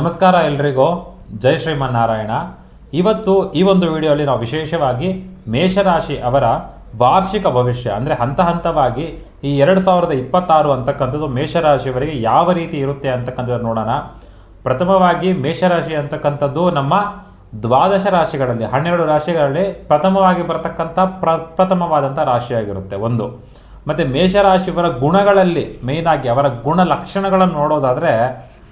ನಮಸ್ಕಾರ ಎಲ್ರಿಗೂ. ಜೈ ಶ್ರೀಮನ್ನಾರಾಯಣ. ಇವತ್ತು ಈ ಒಂದು ವಿಡಿಯೋಲಿ ನಾವು ವಿಶೇಷವಾಗಿ ಮೇಷರಾಶಿ ಅವರ ವಾರ್ಷಿಕ ಭವಿಷ್ಯ, ಅಂದರೆ ಹಂತ ಹಂತವಾಗಿ ಈ ಎರಡು ಸಾವಿರದ ಇಪ್ಪತ್ತಾರು ಅಂತಕ್ಕಂಥದ್ದು ಮೇಷರಾಶಿಯವರಿಗೆ ಯಾವ ರೀತಿ ಇರುತ್ತೆ ಅಂತಕ್ಕಂಥದ್ದು ನೋಡೋಣ. ಪ್ರಥಮವಾಗಿ ಮೇಷರಾಶಿ ಅಂತಕ್ಕಂಥದ್ದು ನಮ್ಮ ದ್ವಾದಶ ರಾಶಿಗಳಲ್ಲಿ, ಹನ್ನೆರಡು ರಾಶಿಗಳಲ್ಲಿ ಪ್ರಥಮವಾಗಿ ಬರತಕ್ಕಂಥ ಪ್ರ, ಪ್ರಥಮವಾದಂಥ ರಾಶಿಯಾಗಿರುತ್ತೆ ಒಂದು. ಮತ್ತು ಮೇಷರಾಶಿಯವರ ಗುಣಗಳಲ್ಲಿ ಮೇಯ್ನಾಗಿ ಅವರ ಗುಣ ಲಕ್ಷಣಗಳನ್ನು ನೋಡೋದಾದರೆ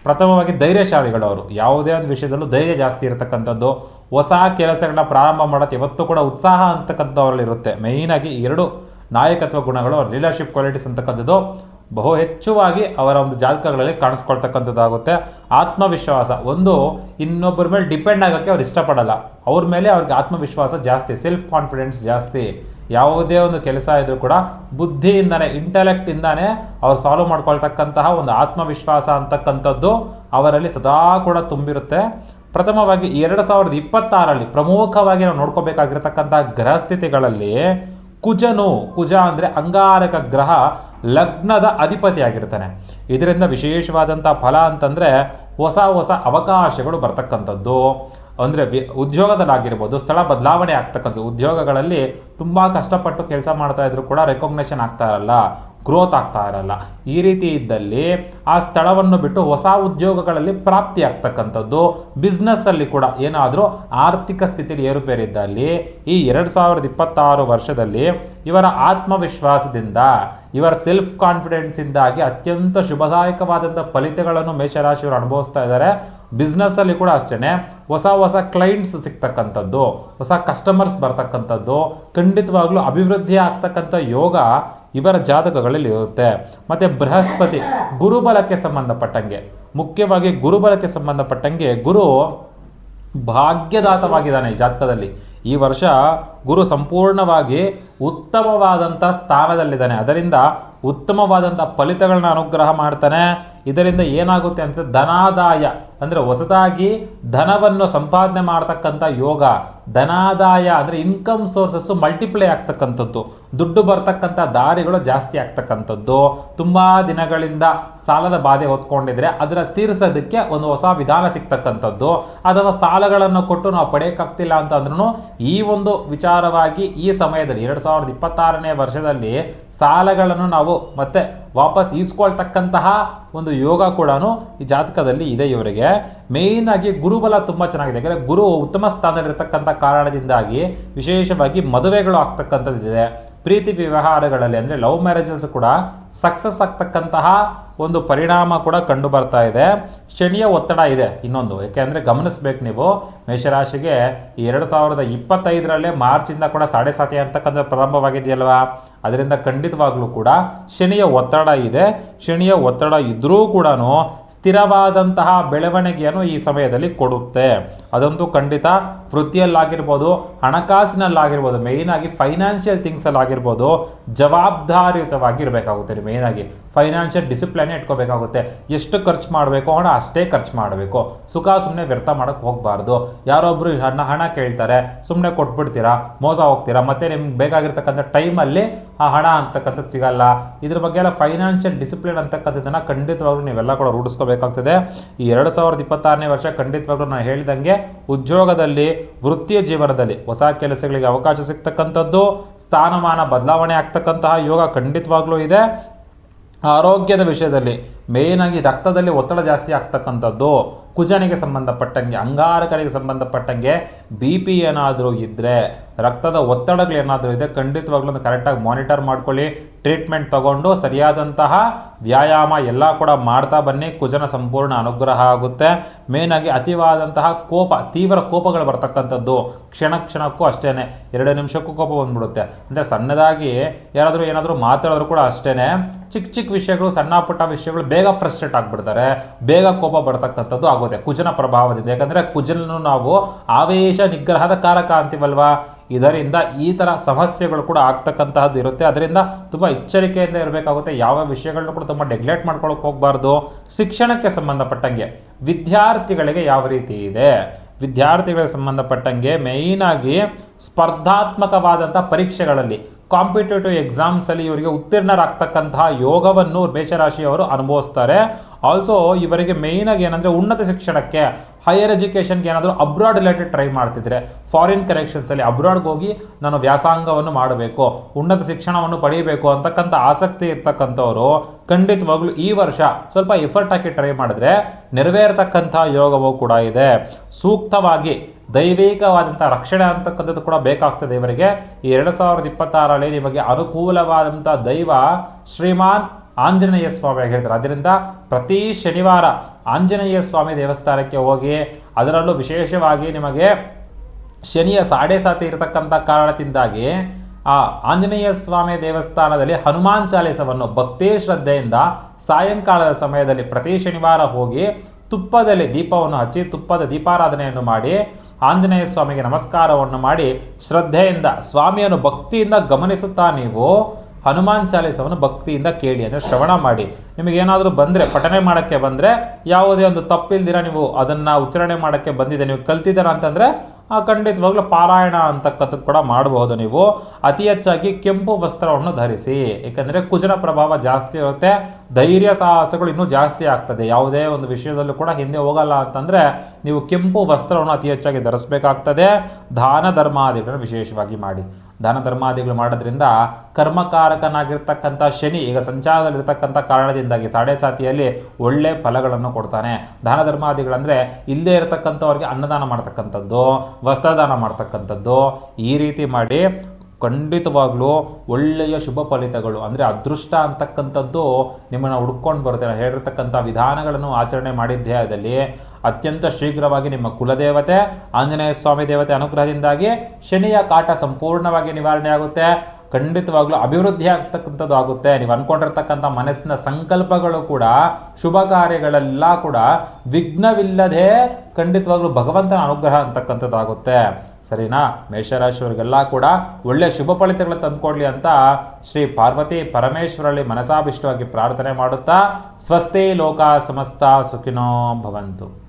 ಪ್ರಥಮವಾಗಿ ಧೈರ್ಯಶಾಲಿಗಳು ಅವರು ಯಾವುದೇ ಒಂದು ವಿಷಯದಲ್ಲೂ ಧೈರ್ಯ ಜಾಸ್ತಿ ಇರತಕ್ಕಂಥದ್ದು. ಹೊಸ ಕೆಲಸಗಳನ್ನ ಪ್ರಾರಂಭ ಮಾಡೋದು ಇವತ್ತು ಕೂಡ ಉತ್ಸಾಹ ಅಂತಕ್ಕಂಥದ್ದು ಅವರಲ್ಲಿರುತ್ತೆ ಮೇಯ್ನಾಗಿ ಎರಡು ನಾಯಕತ್ವ ಗುಣಗಳು, ಅವ್ರ ಲೀಡರ್ಶಿಪ್ ಕ್ವಾಲಿಟೀಸ್ ಅಂತಕ್ಕಂಥದ್ದು ಬಹು ಹೆಚ್ಚುವಾಗಿ ಅವರ ಒಂದು ಜಾತಕಗಳಲ್ಲಿ ಕಾಣಿಸ್ಕೊಳ್ತಕ್ಕಂಥದ್ದಾಗುತ್ತೆ. ಆತ್ಮವಿಶ್ವಾಸ. ಒಂದು, ಇನ್ನೊಬ್ಬರ ಮೇಲೆ ಡಿಪೆಂಡ್ ಆಗೋಕ್ಕೆ ಅವ್ರು ಇಷ್ಟಪಡಲ್ಲ. ಅವ್ರ ಮೇಲೆ ಅವ್ರಿಗೆ ಆತ್ಮವಿಶ್ವಾಸ ಜಾಸ್ತಿ ಸೆಲ್ಫ್ ಕಾನ್ಫಿಡೆನ್ಸ್ ಜಾಸ್ತಿ. ಯಾವುದೇ ಒಂದು ಕೆಲಸ ಇದ್ರೂ ಕೂಡ ಬುದ್ಧಿಯಿಂದಾನೆ ಇಂಟೆಲೆಕ್ಟಿಂದಾನೆ ಅವ್ರು ಸಾಲ್ವ್ ಮಾಡ್ಕೊಳ್ತಕ್ಕಂತಹ ಒಂದು ಆತ್ಮವಿಶ್ವಾಸ ಅಂತಕ್ಕಂಥದ್ದು ಅವರಲ್ಲಿ ಸದಾ ಕೂಡ ತುಂಬಿರುತ್ತೆ. ಪ್ರಥಮವಾಗಿ ಎರಡು ಸಾವಿರದ ಇಪ್ಪತ್ತಾರಲ್ಲಿ ಪ್ರಮುಖವಾಗಿ ನಾವು ನೋಡ್ಕೋಬೇಕಾಗಿರ್ತಕ್ಕಂಥ ಗ್ರಹಸ್ಥಿತಿಗಳಲ್ಲಿ ಕುಜನು, ಕುಜ ಅಂದರೆ ಅಂಗಾರಕ ಗ್ರಹ ಲಗ್ನದ ಅಧಿಪತಿಯಾಗಿರ್ತಾನೆ. ಇದರಿಂದ ವಿಶೇಷವಾದಂಥ ಫಲ ಅಂತಂದರೆ ಹೊಸ ಹೊಸ ಅವಕಾಶಗಳು ಬರ್ತಕ್ಕಂಥದ್ದು. ಅಂದರೆ ಉದ್ಯೋಗದಲ್ಲಾಗಿರ್ಬೋದು, ಸ್ಥಳ ಬದಲಾವಣೆ ಆಗ್ತಕ್ಕಂಥದ್ದು. ಉದ್ಯೋಗಗಳಲ್ಲಿ ತುಂಬ ಕಷ್ಟಪಟ್ಟು ಕೆಲಸ ಮಾಡ್ತಾ ಇದ್ರು ಕೂಡ ರೆಕಗ್ನೇಷನ್ ಆಗ್ತಾ ಇರಲ್ಲ. ಗ್ರೋತ್ ಆಗ್ತಾ ಇರಲ್ಲ. ಈ ರೀತಿ ಇದ್ದಲ್ಲಿ ಆ ಸ್ಥಳವನ್ನು ಬಿಟ್ಟು ಹೊಸ ಉದ್ಯೋಗಗಳಲ್ಲಿ ಪ್ರಾಪ್ತಿ ಆಗ್ತಕ್ಕಂಥದ್ದು ಬಿಸ್ನೆಸ್ಸಲ್ಲಿ ಕೂಡ. ಏನಾದರೂ ಆರ್ಥಿಕ ಸ್ಥಿತಿಯಲ್ಲಿ ಏರುಪೇರಿದ್ದಲ್ಲಿ ಈ ಎರಡು ಸಾವಿರದ ಇಪ್ಪತ್ತಾರು ವರ್ಷದಲ್ಲಿ ಇವರ ಆತ್ಮವಿಶ್ವಾಸದಿಂದ, ಇವರ ಸೆಲ್ಫ್ ಕಾನ್ಫಿಡೆನ್ಸಿಂದಾಗಿ ಅತ್ಯಂತ ಶುಭದಾಯಕವಾದಂಥ ಫಲಿತಗಳನ್ನು ಮೇಷರಾಶಿಯವರು ಅನುಭವಿಸ್ತಾ ಇದ್ದಾರೆ. ಬಿಸ್ನೆಸ್ಸಲ್ಲಿ ಕೂಡ ಅಷ್ಟೇ ಹೊಸ ಹೊಸ ಕ್ಲೈಂಟ್ಸ್ ಸಿಗ್ತಕ್ಕಂಥದ್ದು, ಹೊಸ ಕಸ್ಟಮರ್ಸ್ ಬರ್ತಕ್ಕಂಥದ್ದು, ಖಂಡಿತವಾಗ್ಲೂ ಅಭಿವೃದ್ಧಿ ಆಗ್ತಕ್ಕಂಥ ಯೋಗ ಇವರ ಜಾತಕಗಳಲ್ಲಿ ಇರುತ್ತೆ. ಮತ್ತು ಬೃಹಸ್ಪತಿ ಗುರುಬಲಕ್ಕೆ ಸಂಬಂಧಪಟ್ಟಂಗೆ, ಮುಖ್ಯವಾಗಿ ಗುರುಬಲಕ್ಕೆ ಸಂಬಂಧಪಟ್ಟಂಗೆ ಗುರು ಭಾಗ್ಯದಾತವಾಗಿದ್ದಾನೆ ಈ ಜಾತಕದಲ್ಲಿ. ಈ ವರ್ಷ ಗುರು ಸಂಪೂರ್ಣವಾಗಿ ಉತ್ತಮವಾದಂಥ ಸ್ಥಾನದಲ್ಲಿದ್ದಾನೆ. ಅದರಿಂದ ಉತ್ತಮವಾದಂಥ ಫಲಿತಗಳನ್ನ ಅನುಗ್ರಹ ಮಾಡ್ತಾನೆ. ಇದರಿಂದ ಏನಾಗುತ್ತೆ ಅಂದರೆ ಧನಾದಾಯ, ಅಂದರೆ ಹೊಸದಾಗಿ ಧನವನ್ನು ಸಂಪಾದನೆ ಮಾಡ್ತಕ್ಕಂಥ ಯೋಗ, ಧನಾದಾಯ ಅಂದರೆ ಇನ್ಕಮ್ ಸೋರ್ಸಸ್ಸು ಮಲ್ಟಿಪ್ಲೈ ಆಗ್ತಕ್ಕಂಥದ್ದು. ದುಡ್ಡು ಬರ್ತಕ್ಕಂಥ ದಾರಿಗಳು ಜಾಸ್ತಿ ಆಗ್ತಕ್ಕಂಥದ್ದು. ತುಂಬ ದಿನಗಳಿಂದ ಸಾಲದ ಬಾಧೆ ಹೊತ್ಕೊಂಡಿದ್ರೆ ಅದರ ತೀರಿಸೋದಕ್ಕೆ ಒಂದು ಹೊಸ ವಿಧಾನ ಸಿಗ್ತಕ್ಕಂಥದ್ದು. ಅಥವಾ ಸಾಲಗಳನ್ನು ಕೊಟ್ಟು ನಾವು ಪಡೆಯೋಕ್ಕಾಗ್ತಿಲ್ಲ ಅಂತಂದ್ರೂ ಈ ಒಂದು ವಿಚಾರವಾಗಿ ಈ ಸಮಯದಲ್ಲಿ, ಎರಡು ಸಾವಿರದ ಇಪ್ಪತ್ತಾರನೇ ವರ್ಷದಲ್ಲಿ ಸಾಲಗಳನ್ನು ನಾವು ಮತ್ತೆ ವಾಪಸ್ ಈಸ್ಕೊಳ್ತಕ್ಕಂತಹ ಒಂದು ಯೋಗ ಕೂಡ ಈ ಜಾತಕದಲ್ಲಿ ಇದೆ ಇವರಿಗೆ. ಮೇಯ್ನ್ ಆಗಿ ಗುರುಬಲ ತುಂಬ ಚೆನ್ನಾಗಿದೆ. ಯಾಕಂದರೆ ಗುರು ಉತ್ತಮ ಸ್ಥಾನದಲ್ಲಿರ್ತಕ್ಕಂಥ ಕಾರಣದಿಂದಾಗಿ ವಿಶೇಷವಾಗಿ ಮದುವೆಗಳು ಆಗ್ತಕ್ಕಂಥದ್ದಿದೆ. ಪ್ರೀತಿ ವ್ಯವಹಾರಗಳಲ್ಲಿ ಅಂದರೆ ಲವ್ ಮ್ಯಾರೇಜಸ್ ಕೂಡ ಸಕ್ಸಸ್ ಆಗ್ತಕ್ಕಂತಹ ಒಂದು ಪರಿಣಾಮ ಕೂಡ ಕಂಡು ಬರ್ತಾ ಇದೆ. ಶನಿಯ ಒತ್ತಡ ಇದೆ ಇನ್ನೊಂದು. ಯಾಕೆಂದರೆ ಗಮನಿಸ್ಬೇಕು ನೀವು, ಮೇಷರಾಶಿಗೆ ಎರಡು ಸಾವಿರದ ಇಪ್ಪತ್ತೈದರಲ್ಲೇ ಮಾರ್ಚಿಂದ ಕೂಡ ಸಾಡೆ ಸಾತಿ ಅಂತಕ್ಕಂಥ ಪ್ರಾರಂಭವಾಗಿದೆಯಲ್ವಾ? ಅದರಿಂದ ಖಂಡಿತವಾಗ್ಲೂ ಕೂಡ ಶನಿಯ ಒತ್ತಡ ಇದೆ. ಶನಿಯ ಒತ್ತಡ ಇದ್ದರೂ ಕೂಡ ಸ್ಥಿರವಾದಂತಹ ಬೆಳವಣಿಗೆಯನ್ನು ಈ ಸಮಯದಲ್ಲಿ ಕೊಡುತ್ತೆ. ಅದೊಂದು ಖಂಡಿತ ವೃತ್ತಿಯಲ್ಲಾಗಿರ್ಬೋದು, ಹಣಕಾಸಿನಲ್ಲಾಗಿರ್ಬೋದು ಆಗಿ ಫೈನಾನ್ಷಿಯಲ್ ಥಿಂಗ್ಸಲ್ಲಾಗಿರ್ಬೋದು ಜವಾಬ್ದಾರಿಯುತವಾಗಿ ಇರಬೇಕಾಗುತ್ತೆ ಮೇಯ್ನಾಗಿ ಫೈನಾನ್ಷಿಯಲ್ ಡಿಸಿಪ್ಲೈನ್ ಇಟ್ಕೋಬೇಕಾಗುತ್ತೆ. ಎಷ್ಟು ಖರ್ಚು ಮಾಡಬೇಕು, ಹಣ ಅಷ್ಟೇ ಖರ್ಚು ಮಾಡಬೇಕು. ಸುಖ ಸುಮ್ಮನೆ ವ್ಯರ್ಥ ಮಾಡೋಕ್ಕೆ ಹೋಗಬಾರ್ದು. ಯಾರೊಬ್ಬರು ಹಣ ಹಣ ಕೇಳ್ತಾರೆ ಸುಮ್ಮನೆ ಕೊಟ್ಬಿಡ್ತೀರಾ, ಮೋಸ ಹೋಗ್ತೀರಾ, ಮತ್ತೆ ನಿಮ್ಗೆ ಬೇಕಾಗಿರ್ತಕ್ಕಂಥ ಟೈಮಲ್ಲಿ ಆ ಹಣ ಅಂತಕ್ಕಂಥದ್ದು ಸಿಗಲ್ಲ. ಇದ್ರ ಬಗ್ಗೆ ಎಲ್ಲ ಫೈನಾನ್ಷಿಯಲ್ ಡಿಸಿಪ್ಲಿನ್ ಅಂತಕ್ಕಂಥದ್ದನ್ನು ಖಂಡಿತವಾಗ್ಲೂ ನೀವೆಲ್ಲ ಕೂಡ ರೂಢಿಸ್ಕೋಬೇಕಾಗ್ತದೆ. ಈ ಎರಡು ಸಾವಿರದ ಇಪ್ಪತ್ತಾರನೇ ವರ್ಷ ಖಂಡಿತವಾಗ್ಲೂ ನಾನು ಹೇಳಿದಂಗೆ ಉದ್ಯೋಗದಲ್ಲಿ, ವೃತ್ತಿಯ ಜೀವನದಲ್ಲಿ ಹೊಸ ಕೆಲಸಗಳಿಗೆ ಅವಕಾಶ ಸಿಗ್ತಕ್ಕಂಥದ್ದು, ಸ್ಥಾನಮಾನ ಬದಲಾವಣೆ ಆಗ್ತಕ್ಕಂತಹ ಯೋಗ ಖಂಡಿತವಾಗ್ಲೂ ಇದೆ. ಆರೋಗ್ಯದ ವಿಷಯದಲ್ಲಿ ಮೇಯ್ನಾಗಿ ರಕ್ತದಲ್ಲಿ ಒತ್ತಡ ಜಾಸ್ತಿ ಆಗ್ತಕ್ಕಂಥದ್ದು ಕುಜನಿಗೆ ಸಂಬಂಧಪಟ್ಟಂಗೆ ಅಂಗಾರಕರಿಗೆ ಸಂಬಂಧಪಟ್ಟಂಗೆ ಬಿ ಪಿ ಏನಾದರೂ ಇದ್ದರೆ ರಕ್ತದ ಒತ್ತಡಗಳೇನಾದರೂ ಇದೆ, ಖಂಡಿತವಾಗ್ಲೂ ಕರೆಕ್ಟಾಗಿ ಮಾನಿಟರ್ ಮಾಡ್ಕೊಳ್ಳಿ. ಟ್ರೀಟ್ಮೆಂಟ್ ತಗೊಂಡು ಸರಿಯಾದಂತಹ ವ್ಯಾಯಾಮ ಎಲ್ಲ ಕೂಡ ಮಾಡ್ತಾ ಬನ್ನಿ. ಕುಜನ ಸಂಪೂರ್ಣ ಅನುಗ್ರಹ ಆಗುತ್ತೆ. ಮೇಯ್ನಾಗಿ ಅತಿವಾದಂತಹ ಕೋಪ, ತೀವ್ರ ಕೋಪಗಳು ಬರ್ತಕ್ಕಂಥದ್ದು. ಕ್ಷಣ ಕ್ಷಣಕ್ಕೂ ಅಷ್ಟೇ ಎರಡು ನಿಮಿಷಕ್ಕೂ ಕೋಪ ಬಂದ್ಬಿಡುತ್ತೆ. ಅಂದರೆ ಸಣ್ಣದಾಗಿ ಯಾರಾದರೂ ಏನಾದರೂ ಮಾತಾಡಿದ್ರು ಕೂಡ ಅಷ್ಟೇ ಚಿಕ್ಕ ಚಿಕ್ಕ ವಿಷಯಗಳು, ಸಣ್ಣ ಪುಟ್ಟ ವಿಷಯಗಳು ಬೇಗ ಫ್ರಸ್ಟ್ರೇಟ್ ಆಗಿಬಿಡ್ತಾರೆ. ಬೇಗ ಕೋಪ ಬರ್ತಕ್ಕಂಥದ್ದು ಆಗುತ್ತೆ. ಕುಜನ ಪ್ರಭಾವದಿಂದ. ಯಾಕಂದರೆ ಕುಜನನ್ನು ನಾವು ಆವೇಶ, ನಿಗ್ರಹದ ಕಾರಕ ಅಂತೀವಲ್ವಾ? ಇದರಿಂದ ಈ ಥರ ಸಮಸ್ಯೆಗಳು ಕೂಡ ಆಗ್ತಕ್ಕಂತಹದ್ದು ಇರುತ್ತೆ. ಅದರಿಂದ ತುಂಬ ಎಚ್ಚರಿಕೆಯಿಂದ ಇರಬೇಕಾಗುತ್ತೆ. ಯಾವ ವಿಷಯಗಳನ್ನು ಕೂಡ ತುಂಬ ನೆಗ್ಲೆಕ್ಟ್ ಮಾಡ್ಕೊಳಕ್ಕೆ ಹೋಗಬಾರ್ದು. ಶಿಕ್ಷಣಕ್ಕೆ ಸಂಬಂಧಪಟ್ಟಂಗೆ ವಿದ್ಯಾರ್ಥಿಗಳಿಗೆ ಯಾವ ರೀತಿ ಇದೆ? ವಿದ್ಯಾರ್ಥಿಗಳಿಗೆ ಸಂಬಂಧಪಟ್ಟಂಗೆ ಮೇಯ್ನಾಗಿ ಸ್ಪರ್ಧಾತ್ಮಕವಾದಂಥ ಪರೀಕ್ಷೆಗಳಲ್ಲಿ ಕಾಂಪಿಟೇಟಿವ್ ಎಕ್ಸಾಮ್ಸಲ್ಲಿ ಇವರಿಗೆ ಉತ್ತೀರ್ಣರಾಗ್ತಕ್ಕಂತಹ ಯೋಗವನ್ನು ಮೇಷರಾಶಿಯವರು ಅನುಭವಿಸ್ತಾರೆ. ಆಲ್ಸೋ ಇವರಿಗೆ ಮೇಯ್ನಾಗಿ ಏನಂದರೆ ಉನ್ನತ ಶಿಕ್ಷಣಕ್ಕೆ ಹೈಯರ್ ಎಜುಕೇಷನ್ಗೆ ಏನಾದರೂ ಅಬ್ರಾಡ್ ರಿಲೇಟೆಡ್ ಟ್ರೈ ಮಾಡ್ತಿದ್ರೆ ಫಾರಿನ್ ಕರೆಕ್ಷನ್ಸಲ್ಲಿ ಅಬ್ರಾಡ್ಗೆ ಹೋಗಿ ನಾನು ವ್ಯಾಸಂಗವನ್ನು ಮಾಡಬೇಕು, ಉನ್ನತ ಶಿಕ್ಷಣವನ್ನು ಪಡೆಯಬೇಕು ಅಂತಕ್ಕಂಥ ಆಸಕ್ತಿ ಇರ್ತಕ್ಕಂಥವ್ರು ಖಂಡಿತವಾಗ್ಲೂ ಈ ವರ್ಷ ಸ್ವಲ್ಪ ಎಫರ್ಟ್ ಹಾಕಿ ಟ್ರೈ ಮಾಡಿದ್ರೆ ನೆರವೇರತಕ್ಕಂಥ ಯೋಗವೂ ಕೂಡ ಇದೆ. ಸೂಕ್ತವಾಗಿ ದೈವಿಕವಾದಂಥ ರಕ್ಷಣೆ ಅಂತಕ್ಕಂಥದ್ದು ಕೂಡ ಬೇಕಾಗ್ತದೆ ಇವರಿಗೆ. ಈ ಎರಡು ಸಾವಿರದ ಇಪ್ಪತ್ತಾರರಲ್ಲಿ ನಿಮಗೆ ಅನುಕೂಲವಾದಂಥ ದೈವ ಶ್ರೀಮಾನ್ ಆಂಜನೇಯ ಸ್ವಾಮಿ ಆಗಿರ್ತಾರೆ ಅದರಿಂದ ಪ್ರತಿ ಶನಿವಾರ ಆಂಜನೇಯ ಸ್ವಾಮಿ ದೇವಸ್ಥಾನಕ್ಕೆ ಹೋಗಿ ಅದರಲ್ಲೂ ವಿಶೇಷವಾಗಿ ನಿಮಗೆ ಶನಿಯ ಸಾಡೆ ಸಾತಿ ಇರತಕ್ಕಂಥ ಕಾರಣದಿಂದಾಗಿ ಆ ಆಂಜನೇಯ ಸ್ವಾಮಿ ದೇವಸ್ಥಾನದಲ್ಲಿ ಹನುಮಾನ್ ಚಾಲಿಸವನ್ನು ಭಕ್ತಿ ಶ್ರದ್ಧೆಯಿಂದ ಸಾಯಂಕಾಲದ ಸಮಯದಲ್ಲಿ ಪ್ರತಿ ಶನಿವಾರ ಹೋಗಿ ತುಪ್ಪದಲ್ಲಿ ದೀಪವನ್ನು ಹಚ್ಚಿ ತುಪ್ಪದ ದೀಪಾರಾಧನೆಯನ್ನು ಮಾಡಿ ಆಂಜನೇಯ ಸ್ವಾಮಿಗೆ ನಮಸ್ಕಾರವನ್ನು ಮಾಡಿ ಶ್ರದ್ಧೆಯಿಂದ ಸ್ವಾಮಿಯನ್ನು ಭಕ್ತಿಯಿಂದ ಗಮನಿಸುತ್ತಾ ನೀವು ಹನುಮಾನ್ ಚಾಲೀಸವನ್ನು ಭಕ್ತಿಯಿಂದ ಕೇಳಿ ಅಂದರೆ ಶ್ರವಣ ಮಾಡಿ. ನಿಮಗೇನಾದರೂ ಬಂದರೆ, ಪಠನೆ ಮಾಡೋಕ್ಕೆ ಬಂದರೆ, ಯಾವುದೇ ಒಂದು ತಪ್ಪಿಲ್ದಿರ ನೀವು ಅದನ್ನು ಉಚ್ಚಾರಣೆ ಮಾಡೋಕ್ಕೆ ಬಂದಿದೆ, ನೀವು ಕಲ್ತಿದ್ದೀರಾ ಅಂತಂದರೆ ಖಂಡಿತವಾಗ್ಲೂ ಪಾರಾಯಣ ಅಂತಕ್ಕಂಥದ್ದು ಕೂಡ ಮಾಡಬಹುದು ನೀವು. ಅತಿ ಹೆಚ್ಚಾಗಿ ಕೆಂಪು ವಸ್ತ್ರವನ್ನು ಧರಿಸಿ. ಏಕೆಂದರೆ ಕುಜನ ಪ್ರಭಾವ ಜಾಸ್ತಿ ಇರುತ್ತೆ, ಧೈರ್ಯ ಸಾಹಸಗಳು ಇನ್ನೂ ಜಾಸ್ತಿ ಆಗ್ತದೆ. ಯಾವುದೇ ಒಂದು ವಿಷಯದಲ್ಲೂ ಕೂಡ ಹಿಂದೆ ಹೋಗಲ್ಲ ಅಂತಂದರೆ, ನೀವು ಕೆಂಪು ವಸ್ತ್ರವನ್ನು ಅತಿ ಹೆಚ್ಚಾಗಿ ಧರಿಸಬೇಕಾಗ್ತದೆ. ದಾನ ಧರ್ಮಾದಿಗಳನ್ನು ವಿಶೇಷವಾಗಿ ಮಾಡಿ. ದಾನ ಧರ್ಮಾದಿಗಳು ಮಾಡೋದ್ರಿಂದ ಕರ್ಮಕಾರಕನಾಗಿರ್ತಕ್ಕಂಥ ಶನಿ ಈಗ ಸಂಚಾರದಲ್ಲಿರ್ತಕ್ಕಂಥ ಕಾರಣದಿಂದಾಗಿ ಸಾಡೆ ಸಾತಿಯಲ್ಲಿ ಒಳ್ಳೆ ಫಲಗಳನ್ನು ಕೊಡ್ತಾನೆ. ದಾನ ಧರ್ಮಾದಿಗಳಂದರೆ ಇಲ್ಲದೇ ಇರತಕ್ಕಂಥವ್ರಿಗೆ ಅನ್ನದಾನ ಮಾಡ್ತಕ್ಕಂಥದ್ದು, ವಸ್ತ್ರದಾನ ಮಾಡ್ತಕ್ಕಂಥದ್ದು. ಈ ರೀತಿ ಮಾಡಿ ಖಂಡಿತವಾಗ್ಲೂ ಒಳ್ಳೆಯ ಶುಭ ಫಲಿತಗಳು ಅಂದರೆ ಅದೃಷ್ಟ ಅಂತಕ್ಕಂಥದ್ದು ನಿಮ್ಮನ್ನು ಹುಡ್ಕೊಂಡು ಬರುತ್ತೆ. ನಾನು ಹೇಳಿರ್ತಕ್ಕಂಥ ವಿಧಾನಗಳನ್ನು ಆಚರಣೆ ಮಾಡಿದ್ದೇ ಆದಲ್ಲಿ ಅತ್ಯಂತ ಶೀಘ್ರವಾಗಿ ನಿಮ್ಮ ಕುಲದೇವತೆ, ಆಂಜನೇಯ ಸ್ವಾಮಿ ದೇವತೆ ಅನುಗ್ರಹದಿಂದಾಗಿ ಶನಿಯ ಕಾಟ ಸಂಪೂರ್ಣವಾಗಿ ನಿವಾರಣೆ ಆಗುತ್ತೆ. ಖಂಡಿತವಾಗ್ಲೂ ಅಭಿವೃದ್ಧಿ ಆಗ್ತಕ್ಕಂಥದ್ದು ಆಗುತ್ತೆ. ನೀವು ಅನ್ಕೊಂಡಿರ್ತಕ್ಕಂಥ ಮನಸ್ಸಿನ ಸಂಕಲ್ಪಗಳು ಕೂಡ, ಶುಭ ಕಾರ್ಯಗಳೆಲ್ಲ ಕೂಡ ವಿಘ್ನವಿಲ್ಲದೆ ಖಂಡಿತವಾಗ್ಲೂ ಭಗವಂತನ ಅನುಗ್ರಹ ಅಂತಕ್ಕಂಥದ್ದು ಆಗುತ್ತೆ. ಸರಿನಾ? ಮೇಷರಾಶಿಯವರಿಗೆಲ್ಲ ಕೂಡ ಒಳ್ಳೆ ಶುಭ ಫಲಿತಗಳು ತಂದುಕೊಡ್ಲಿ ಅಂತ ಶ್ರೀ ಪಾರ್ವತಿ ಪರಮೇಶ್ವರಲ್ಲಿ ಮನಸಾಭಿಷ್ಟವಾಗಿ ಪ್ರಾರ್ಥನೆ ಮಾಡುತ್ತಾ ಸ್ವಸ್ತಿ ಲೋಕ ಸಮಸ್ತ ಸುಖಿನೋ ಭವಂತು.